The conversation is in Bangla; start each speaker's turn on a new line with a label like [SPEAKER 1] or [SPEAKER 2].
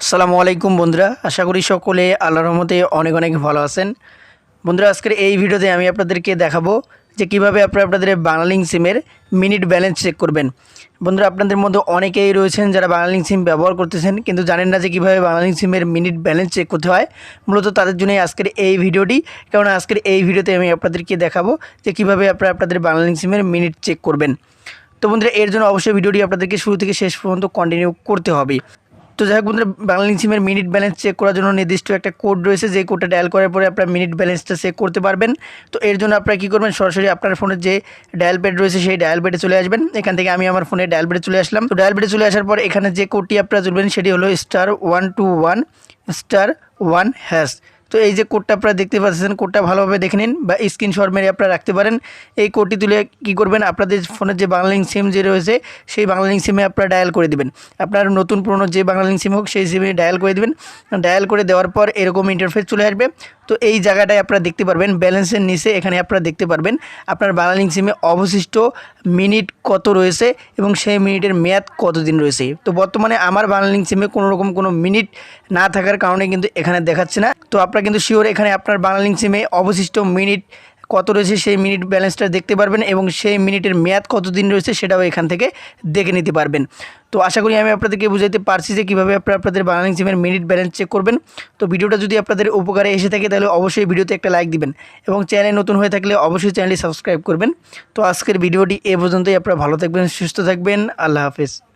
[SPEAKER 1] আসসালামু আলাইকুম বন্ধুরা, আশা করি সকলে আল্লাহর রহমতে অনেক অনেক ভালো আছেন। বন্ধুরা, আজকের এই ভিডিওতে আমি আপনাদেরকে দেখাবো যে কীভাবে আপনারা আপনাদের বাংলালিং সিমের মিনিট ব্যালেন্স চেক করবেন। বন্ধুরা, আপনাদের মধ্যে অনেকেই রয়েছেন যারা বাংলালিং সিম ব্যবহার করতেছেন, কিন্তু জানেন না যে কীভাবে বাংলালিং সিমের মিনিট ব্যালেন্স চেক করতে হয়। মূলত তাদের জন্যই আজকের এই ভিডিওটি কারণ আজকের এই ভিডিওতে আমি আপনাদেরকে দেখাবো যে কীভাবে আপনারা আপনাদের বাংলালিং সিমের মিনিট চেক করবেন। তো বন্ধুরা, এর জন্য অবশ্যই ভিডিওটি আপনাদেরকে শুরু থেকে শেষ পর্যন্ত কন্টিনিউ করতে হবে। তো যাই হোক বন্ধুরা বাংলালিং সিমের মিনিট ব্যালেন্স চেক করার জন্য নির্দিষ্ট একটা কোড রয়েছে, যে কোডটা ডায়াল করার পরে আপনার মিনিট ব্যালেন্সটা চেক করতে পারবেন। তো এর জন্য আপনারা কী করবেন, সরাসরি আপনার ফোনের যে ডায়াল প্যাড রয়েছে, সেই ডায়াল প্যাডে চলে আসবেন। এখান থেকে আমি আমার ফোনে ডায়াল প্যাডে চলে আসলাম। তো ডায়াল প্যাডে চলে আসার পর এখানে যে কোডটি আপনারা তুলবেন সেটি হলো star one two one star one hash তো এই যে কোডটা আপনারা দেখতে পাচ্ছেন, কোডটা ভালোভাবে দেখে নিন বা স্ক্রিনশট মেরে আপনারা রাখতে পারেন। এই কোডটি তুলে কি করবেন? আপনাদের ফোনের যে বাংলালিং সিম যে রয়েছে, সেই বাংলালিং সিমে আপনারা ডায়াল করে দেবেন। আপনার নতুন পুরনো যে বাংলালিং সিম হোক, সেই সিমে ডায়াল করে দেবেন। ডায়াল করে দেওয়ার পর এরকম ইন্টারফেস চলে আসবে। তো এই জায়গাটায় আপনারা দেখতে পারবেন, ব্যালেন্সের নিচে এখানে আপনারা দেখতে পারবেন, আপনার বাংলালিং সিমে অবশিষ্ট মিনিট কত রয়েছে এবং সেই মিনিটের মেয়াদ কতদিন রয়েছে। তো বর্তমানে আমার বাংলালিং সিমে কোনো রকম কোনো মিনিট না থাকার কারণে কিন্তু এখানে দেখাচ্ছে না। তো আপনারা কিন্তু শিওর এখানে আপনার বাংলালিং সিমে অবশিষ্ট মিনিট কত রয়েছে সেই মিনিট ব্যালেন্সটা দেখতে পারবেন এবং সেই মিনিটের মেয়াদ কতদিন রয়েছে সেটাও এখান থেকে দেখে নিতে পারবেন। তো আশা করি আমি আপনাদেরকে বুঝাইতে পারছি যে কীভাবে আপনারা আপনাদের বাংলালিং সিমের মিনিট ব্যালেন্স চেক করবেন। তো ভিডিওটা যদি আপনাদের উপকারে এসে থাকে তাহলে অবশ্যই ভিডিওতে একটা লাইক দিবেন এবং চ্যানেল নতুন হয়ে থাকলে অবশ্যই চ্যানেলটি সাবস্ক্রাইব করবেন। তো আজকের ভিডিওটি এ পর্যন্তই, আপনারা ভালো থাকবেন, সুস্থ থাকবেন, আল্লাহ হাফেজ।